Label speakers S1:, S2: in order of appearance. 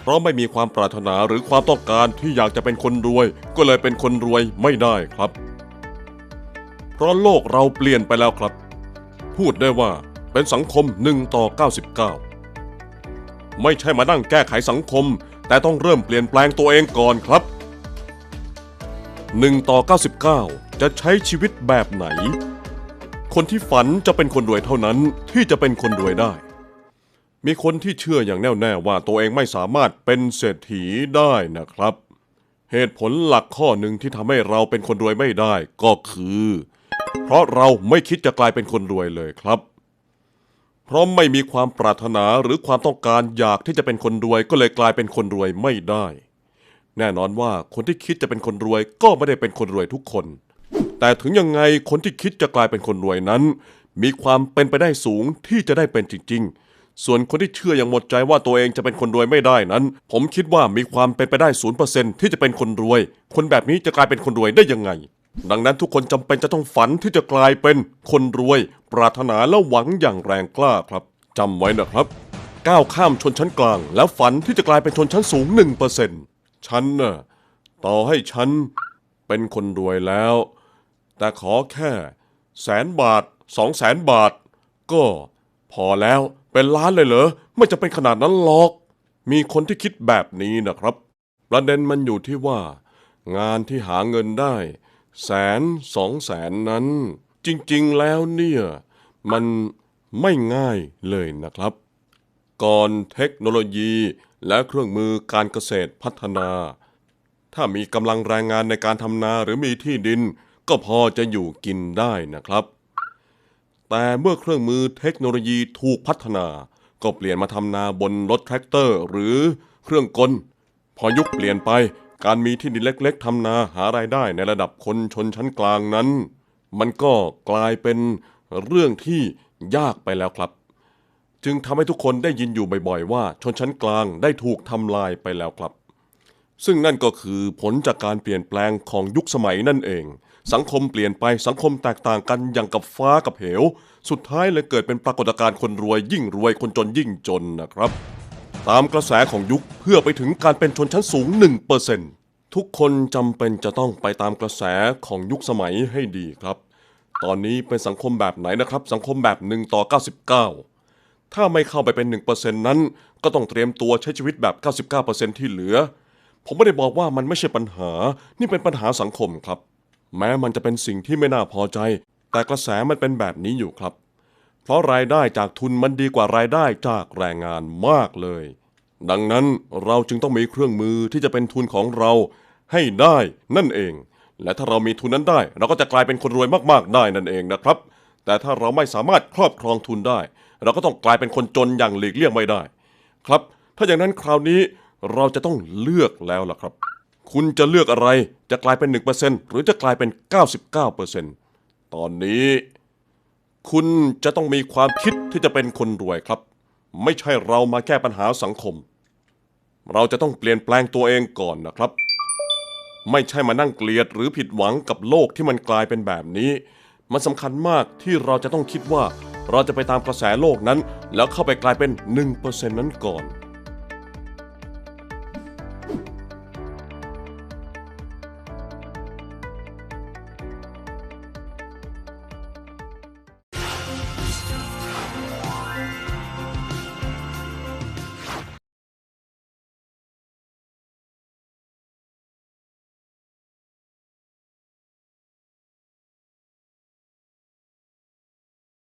S1: เพราะไม่มีความปรารถนาหรือความต้องการที่อยากจะเป็นคนรวย ก็เลยเป็นคนรวยไม่ได้ครับ เพราะโลกเราเปลี่ยนไปแล้วครับ พูดได้ว่าเป็นสังคม1ต่อ99 ไม่ใช่มานั่งแก้ไขสังคม แต่ต้องเริ่มเปลี่ยนแปลงตัวเองก่อนครับ1ต่อ99 จะใช้ชีวิตแบบไหน คนที่ฝันจะเป็นคนรวยเท่านั้นที่จะเป็นคนรวยได้ มีคนที่เชื่ออย่างแน่วแน่ว่าตัวเองไม่สามารถเป็นเศรษฐีได้นะครับ เหตุผลหลักข้อหนึ่งที่ทำให้เราเป็นคนรวยไม่ได้ก็คือ เพราะเราไม่คิดจะกลายเป็นคนรวยเลยครับ เพราะไม่มีความปรารถนาหรือความต้องการอยากที่จะเป็นคนรวยก็เลยกลายเป็นคนรวยไม่ได้ แน่นอนว่าคนที่คิดจะเป็นคนรวยก็ไม่ได้เป็นคนรวยทุกคน แต่ถึงยังไงคนที่คิดจะกลายเป็นคนรวยนั้น มีความเป็นไปได้สูงที่จะได้เป็นจริง ๆ ส่วนคนที่เชื่ออย่างหมดใจว่าตัวเองจะเป็นคนรวยไม่ได้นั้น ผมคิดว่ามีความเป็นไปได้ศูนย์เปอร์เซ็นที่จะเป็นคนรวย คนแบบนี้จะกลายเป็นคนรวยได้ยังไง ดังนั้นทุกคนจำเป็นจะต้องฝันที่จะกลายเป็นคนรวย ปรารถนาและหวังอย่างแรงกล้าครับจำไว้นะครับ ก้าวข้ามชนชั้นกลาง แล้วฝันที่จะกลายเป็นชนชั้นสูง1%ฉันน่ะต่อให้ฉันเป็นคนรวยแล้ว แต่ขอแค่แสนบาทสองแสนบาท ก็พอแล้วเป็นล้านเลยเหรอ ไม่จะเป็นขนาดนั้นหรอก มีคนที่คิดแบบนี้นะครับ ประเด็นมันอยู่ที่ว่า งานที่หาเงินได้ แสนสองแสนนั้น จริงๆแล้วเนี่ย มันไม่ง่ายเลยนะครับ ก่อนเทคโนโลยีและเครื่องมือการเกษตรพัฒนา ถ้ามีกำลังแรงงานในการทำนาหรือมีที่ดิน ก็พอจะอยู่กินได้นะครับ แต่เมื่อเครื่องมือเทคโนโลยีถูกพัฒนา ก็เปลี่ยนมาทำนาบนรถแทรกเตอร์ หรือเครื่องกล พอยุคเปลี่ยนไปการมีที่ดินเล็กๆทำนาหารายได้ในระดับคนชนชั้นกลางนั้น มันก็กลายเป็นเรื่องที่ยากไปแล้วครับ จึงทำให้ทุกคนได้ยินอยู่บ่อยๆว่าชนชั้นกลางได้ถูกทำลายไปแล้วครับ ซึ่งนั่นก็คือผลจากการเปลี่ยนแปลงของยุคสมัยนั่นเอง สังคมเปลี่ยนไปสังคมแตกต่างกันอย่างกับฟ้ากับเหว สุดท้ายเลยเกิดเป็นปรากฏการณ์คนรวยยิ่งรวยคนจนยิ่งจนนะครับ ตามกระแสของยุคเพื่อไปถึงการเป็นชนชั้นสูง 1%ทุกคนจำเป็นจะต้องไปตามกระแสของยุคสมัยให้ดีครับ ตอนนี้เป็นสังคมแบบไหนนะครับ สังคมแบบ1ต่อ99ถ้าไม่เข้าไปเป็น 1%นั้น ก็ต้องเตรียมตัวใช้ชีวิตแบบ 99%ที่เหลือ ผมไม่ได้บอกว่ามันไม่ใช่ปัญหา นี่เป็นปัญหาสังคมครับ แม้มันจะเป็นสิ่งที่ไม่น่าพอใจ แต่กระแสมันเป็นแบบนี้อยู่ครับ เพราะรายได้จากทุนมันดีกว่ารายได้จากแรงงานมากเลย ดังนั้นเราจึงต้องมีเครื่องมือที่จะเป็นทุนของเราให้ได้นั่นเอง และถ้าเรามีทุนนั้นได้ เราก็จะกลายเป็นคนรวยมากๆได้นั่นเองนะครับ แต่ถ้าเราไม่สามารถครอบครองทุนได้ เราก็ต้องกลายเป็นคนจนอย่างหลีกเลี่ยงไม่ได้ ครับ ถ้าอย่างนั้นคราวนี้ เราจะต้องเลือกแล้วล่ะครับ คุณจะเลือกอะไรจะกลายเป็น 1%หรือจะกลายเป็น 99%ตอนนี้ คุณจะต้องมีความคิดที่จะเป็นคนรวยครับ ไม่ใช่เรามาแก้ปัญหาสังคม เราจะต้องเปลี่ยนแปลงตัวเองก่อนนะครับ ไม่ใช่มานั่งเกลียดหรือผิดหวังกับโลกที่มันกลายเป็นแบบนี้ มันสำคัญมากที่เราจะต้องคิดว่าเราจะไปตามกระแสโลกนั้น แล้วเข้าไปกลายเป็น 1%นั้นก่อน